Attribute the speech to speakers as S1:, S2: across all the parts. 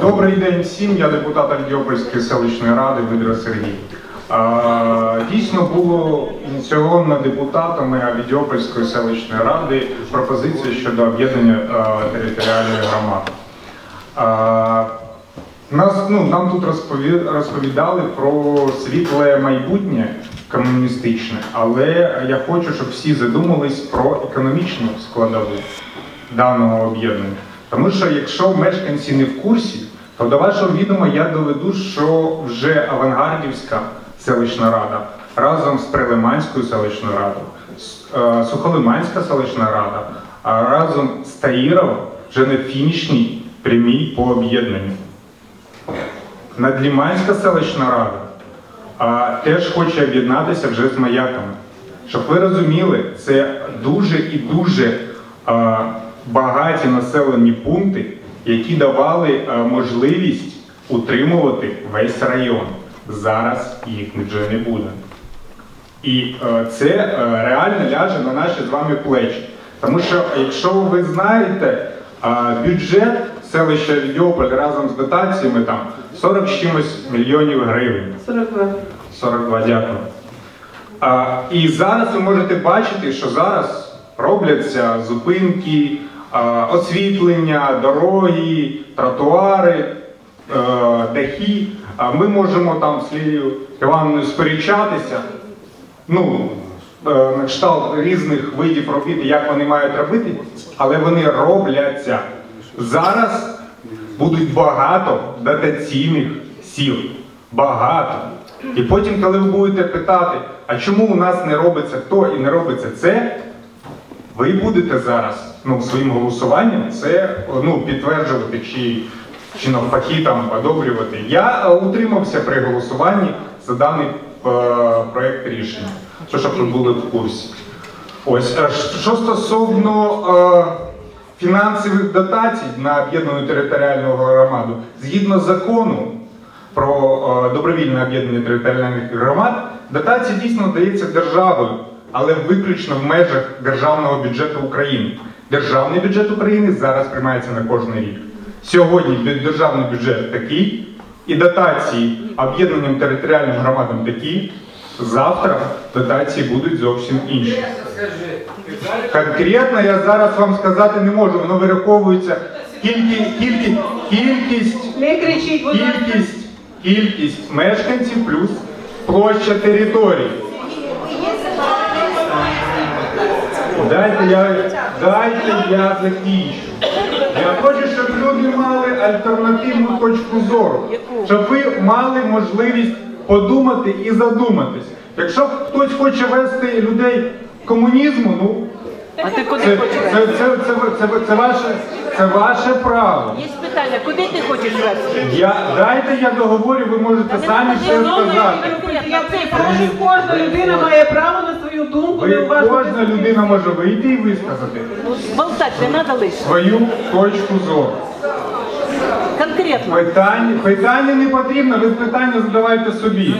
S1: Добрий день всім, я депутат Альдіопольської селищної ради Видра Сергій. Дійсно було ініційовано депутатами Авідіопольської селищної ради пропозиція щодо об'єднання територіальної громади. Нас, ну, нам тут розпові- розповідали про світле майбутнє комуністичне, але я хочу, щоб всі задумались про економічну складову даного об'єднання. Тому що якщо мешканці не в курсі, то до вашого відома я доведу, що вже Авангардівська селищна рада разом з Прилиманською селищною радою, е, Сухолиманська селищна рада, а разом з Таїровом вже на фінішній прямій по об'єднанню. Надліманська селищна рада а, теж хоче об'єднатися вже з маяками. Щоб ви розуміли, це дуже і дуже а, багаті населені пункти, які давали а, можливість утримувати весь район. Зараз їх вже не буде. І е, це реально ляже на наші з вами плечі. Тому що, якщо ви знаєте, бюджет селища Відьополь разом з дотаціями там 40 з чимось мільйонів гривень.
S2: 42.
S1: 42, дякую. А, і зараз ви можете бачити, що зараз робляться зупинки, а, освітлення, дороги, тротуари, е, дахи. А ми можемо там з Лілією Івановною сперечатися. Ну, на кшталт різних видів робіт, як вони мають робити, але вони робляться. Зараз будуть багато дотаційних сіл. Багато. І потім, коли ви будете питати, а чому у нас не робиться то і не робиться це, ви будете зараз ну, своїм голосуванням це ну, підтверджувати чи, чи навпаки там одобрювати. Я е, утримався при голосуванні за даний е, проект рішення, що щоб ви були в курсі. Ось, е, що стосовно е, фінансових дотацій на об'єднану територіальну громаду, згідно закону про е, добровільне об'єднання територіальних громад, дотація дійсно дається державою, але виключно в межах державного бюджету України. Державний бюджет України зараз приймається на кожний рік. Сьогодні державний бюджет такий, і дотації об'єднанням територіальним громадам такі. Завтра дотації будуть зовсім інші. Конкретно я зараз вам сказати не можу, воно вираховується кількість, кількість, кількість. Кількість, кількість мешканців плюс площа території. Дайте я, дайте я закінчу. Я хочу, щоб люди мали альтернативну точку зору, щоб ви мали можливість подумати і задуматись. Якщо хтось хоче вести людей комунізму, ну
S3: А ти куди
S1: це,
S3: хочеш
S1: це,
S3: вести?
S1: це, це, це, це, ваше, це ваше право.
S3: Є питання, куди ти хочеш вести?
S1: Я, дайте я договорю, ви можете самі все сказати.
S2: Кожна людина має право на свою думку.
S1: Ви,
S2: не уважно
S1: кожна людина може вийти і висказати
S3: Болтати не треба лише.
S1: свою точку зору.
S3: Конкретно.
S1: Питання, питання не потрібно, ви питання задавайте собі.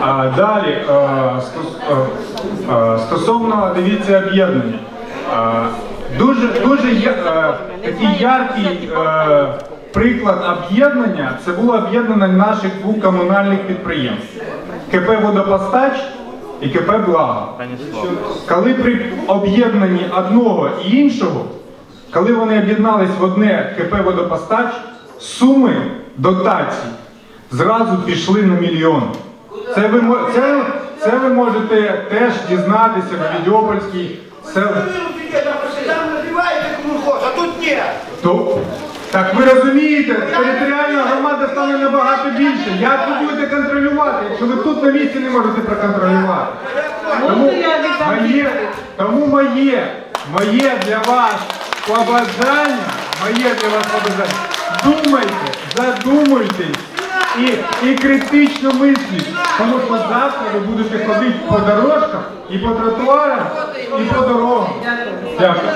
S1: А, далі, е, е, е, стосовно, дивіться, об'єднання. Дуже, дуже є, такий яркий е, приклад об'єднання це було об'єднання наших двох комунальних підприємств. КП Водопостач і КП Благо. Коли при об'єднанні одного і іншого, коли вони об'єднались в одне КП Водопостач, суми дотацій зразу пішли на мільйон. Це ви, це, це ви можете теж дізнатися в Відьопольській
S4: ні.
S1: То, так ви розумієте, територіальна громада стане набагато більше. Як ви будете контролювати, якщо ви тут на місці не можете проконтролювати? Тому моє, тому моє, моє для вас побажання, моє для вас побажання. Думайте, задумуйтесь і, і критично мисліть. Тому що завтра ви будете ходити по дорожках і по тротуарах, і по дорогам. Дякую.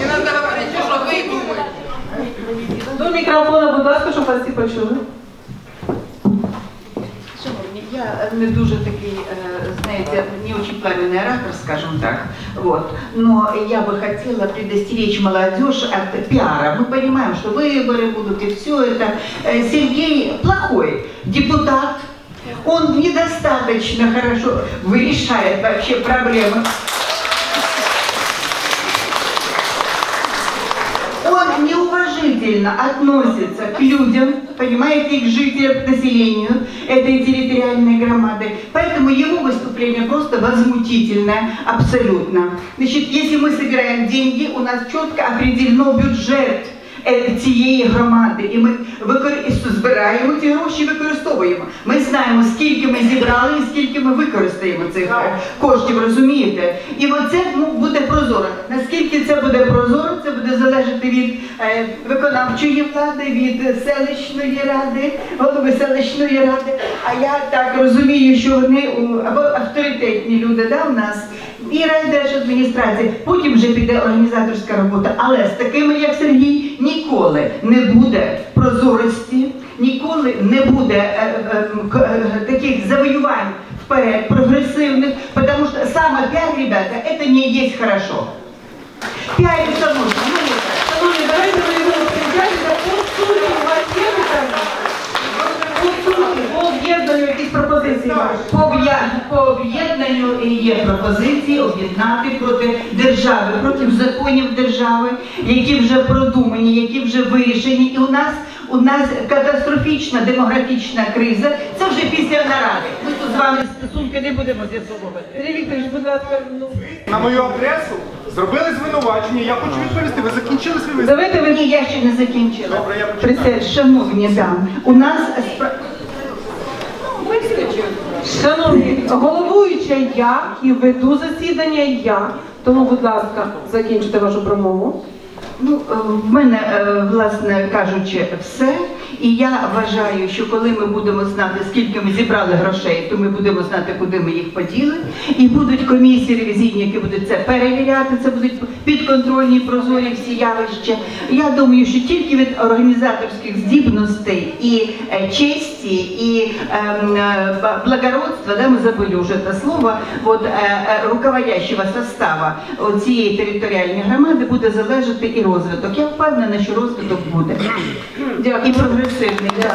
S4: Не треба говорити, що ви думаєте.
S2: До мікрофона, будь ласка, щоб вас всі почули.
S5: Я не дуже такий, знаете, не очень пламенный оратор, скажем так. Вот. Но я бы хотела предостеречь молодежь от пиара. Мы понимаем, что выборы будут и все это. Э, Сергей плохой депутат. Он недостаточно хорошо решает вообще проблемы. Он неуважительно относится к людям, понимаете, к жителям, к населению этой территориальной громады. Поэтому его выступление просто возмутительное, абсолютно. Значит, если мы собираем деньги, у нас четко определено бюджет цієї громади, і ми викор- збираємо ці гроші, і використовуємо. Ми знаємо, скільки ми зібрали і скільки ми використаємо цих е, коштів, розумієте? І оце ну, буде прозоро. Наскільки це буде прозоро, це буде залежати від е, виконавчої влади, від селищної ради, голови селищної ради. А я так розумію, що вони або авторитетні люди да, у нас. І райдержадміністрація, потім вже піде організаторська робота. Але з такими, як Сергій, ніколи не буде прозорості, ніколи не буде е, е, е, таких завоювань вперед, прогресивних, тому що саме 5, ребята, це не є хорошо. Пиариться нужно, ну не так.
S2: Шановні, давайте ми його розподіляємо по суті. У вас є питання? По суті, по об'єднанню якісь пропозиції.
S5: По об'єднанню є пропозиції об'єднати проти держави, проти законів держави, які вже продумані, які вже вирішені. І у нас у нас катастрофічна демографічна криза. Це вже після наради. Ми тут з вами стосунки не будемо з'ясовувати.
S2: Будь ласка, ну.
S1: На мою адресу зробили звинувачення. Я хочу відповісти. Ви закінчили свій виступ?
S2: Давайте ви
S5: Ні, я ще не закінчила.
S1: Добре, я.
S5: Присядь, шановні дам. У нас спра-
S2: Шановні, головуюча я і веду засідання я. Тому, будь ласка, закінчите вашу промову.
S5: Ну, е, в мене, е, власне кажучи, все. І я вважаю, що коли ми будемо знати, скільки ми зібрали грошей, то ми будемо знати, куди ми їх поділи. І будуть комісії ревізійні, які будуть це перевіряти, це будуть підконтрольні прозорі всі явища. Я думаю, що тільки від організаторських здібностей і е, честі, і ем, е, благородства, да, ми забули вже це слово, от, е, руководящого состава цієї територіальної громади буде залежати і розвиток. Я впевнена, що розвиток буде. Прогресивний. да.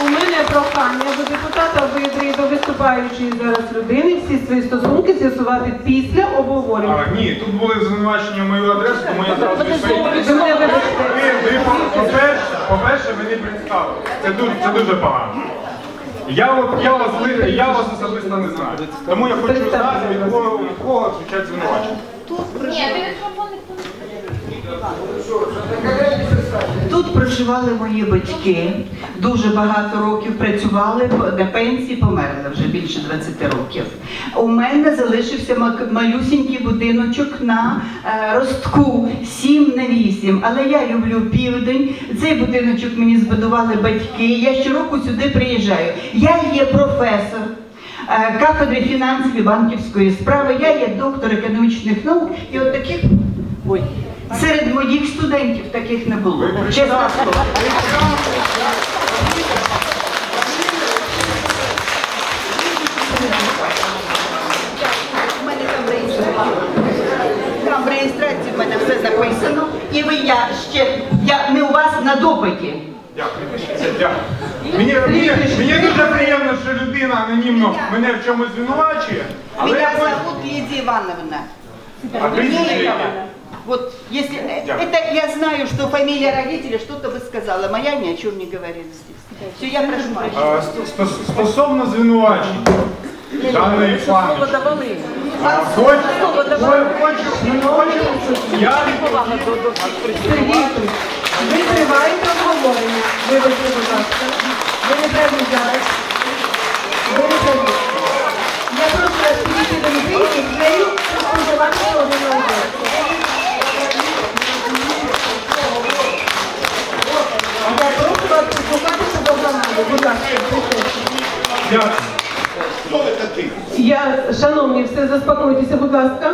S2: У мене прохання до депутата обидві до виступаючої зараз людини всі свої стосунки з'ясувати після обговорення.
S1: А, ні, тут були звинувачення в мою адресу, тому я зразу відповідаю. По-перше, по-перше, ви представили. Це дуже, це дуже погано. Я, от, я, вас, ли- я вас особисто не знаю. Тому я хочу знати, від кого, від кого звучать звинувачення.
S6: Ні, ти мікрофон ніхто
S5: Тут проживали мої батьки, дуже багато років працювали на пенсії, померли вже більше 20 років. У мене залишився малюсінький будиночок на е, ростку 7 на 8. Але я люблю південь. Цей будиночок мені збудували батьки. Я щороку сюди приїжджаю. Я є професор. е, Кафедри фінансів і банківської справи, я є доктор економічних наук, і от таких ой, серед моїх студентів таких не було. Чесно слово. У мене там реєстрація. Там в реєстрації в мене все записано. І ви я ще я не у вас на допиті.
S1: Дякую. Дякую. Мені, мені, мені дуже приємно, що людина анонімно мене в чомусь звинувачує, але
S5: Меня
S1: я
S5: зовут Лидия Ивановна.
S1: А прізвище яке?
S5: Вот если э,
S1: Дякую.
S5: это я знаю, что фамилия родителя что-то бы сказала, моя ни о чем не говорит здесь. Все, я прошу прощения.
S1: А, ст- ст- Стосовно звинувачень даної пані.
S3: Давали.
S1: А, Хочу, хочу, хочу, хочу, я
S2: Сергій Вікторович, ви триваєте обговорення. Вибачте, будь ласка. Ви не треба зараз. Ви не треба.
S5: Я прошу вас підійти до людей і з нею
S2: Споживати один
S1: Дякую.
S4: Хто ви такий?
S2: Я, шановні, все, заспокойтеся, будь ласка.